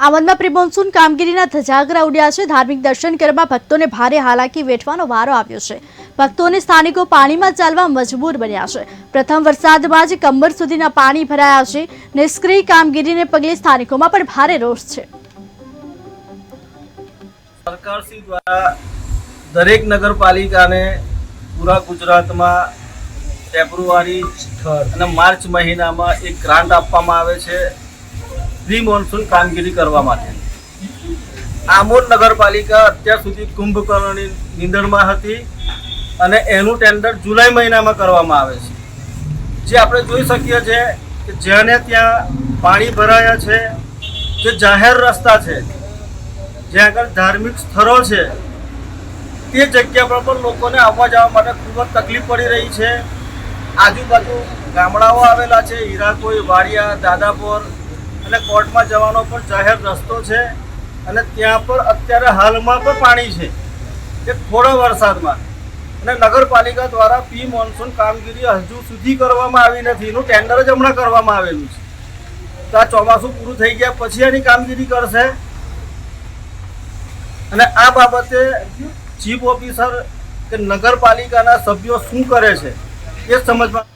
આમદમાં pre-monsoon કામગીરીના ધજાગરા ઉડ્યા છે. ધાર્મિક દર્શન કરવા ભક્તોને ભારે હાલાકી વેઠવાનો વારો આવ્યો છે. ભક્તોને સ્થાનિકો પાણીમાં ચાલવા મજબૂર બન્યા છે. પ્રથમ વરસાદમાં જ કમર સુધીના પાણી ભરાયા છે. નિષ્ક્રિય કામગીરીને પગલે સ્થાનિકોમાં પણ ભારે રોષ છે. સરકારશ્રી દ્વારા દરેક નગરપાલિકાને પૂરા ગુજરાતમાં ફેબ્રુઆરી અને માર્ચ મહિનામાં એક ગ્રાન્ટ આપવામાં આવે છે. પ્રી મોન્સૂન કામગીરી કરવા માટે. આમોદ નગરપાલિકા અત્યાર સુધી કુંભકર્ણની નીંદણમાં હતી અને એનું ટેન્ડર જુલાઈ મહિનામાં કરવામાં આવે છે. જે આપણે જોઈ શકીએ છીએ કે જ્યાંને ત્યાં પાણી ભરાયા છે, જે જાહેર રસ્તા છે જ્યાં આગળ ધાર્મિક સ્થળો છે, તે જગ્યા પર પણ લોકોને આવવા જવા માટે ખૂબ જ તકલીફ પડી રહી છે. આજુબાજુ ગામડાઓ આવેલા છે, હીરાકોઈ, વાડિયા, દાદાપોર અને કોર્ટમાં જવાનો પણ જાહેર રસ્તો છે અને ત્યાં પર અત્યારે હાલમાં પણ પાણી છે. એ થોડા વરસાદમાં. અને નગરપાલિકા દ્વારા પી મોન્સૂન કામગીરી હજુ સુધી કરવામાં આવી નથી. એનું ટેન્ડર જ હમણાં કરવામાં આવેલું છે. તો આ ચોમાસું પૂરું થઈ ગયા પછી એની કામગીરી કરશે? અને આ બાબતે ચીફ ઓફિસર કે નગરપાલિકાના સભ્યો શું કરે છે? એ સમજમાં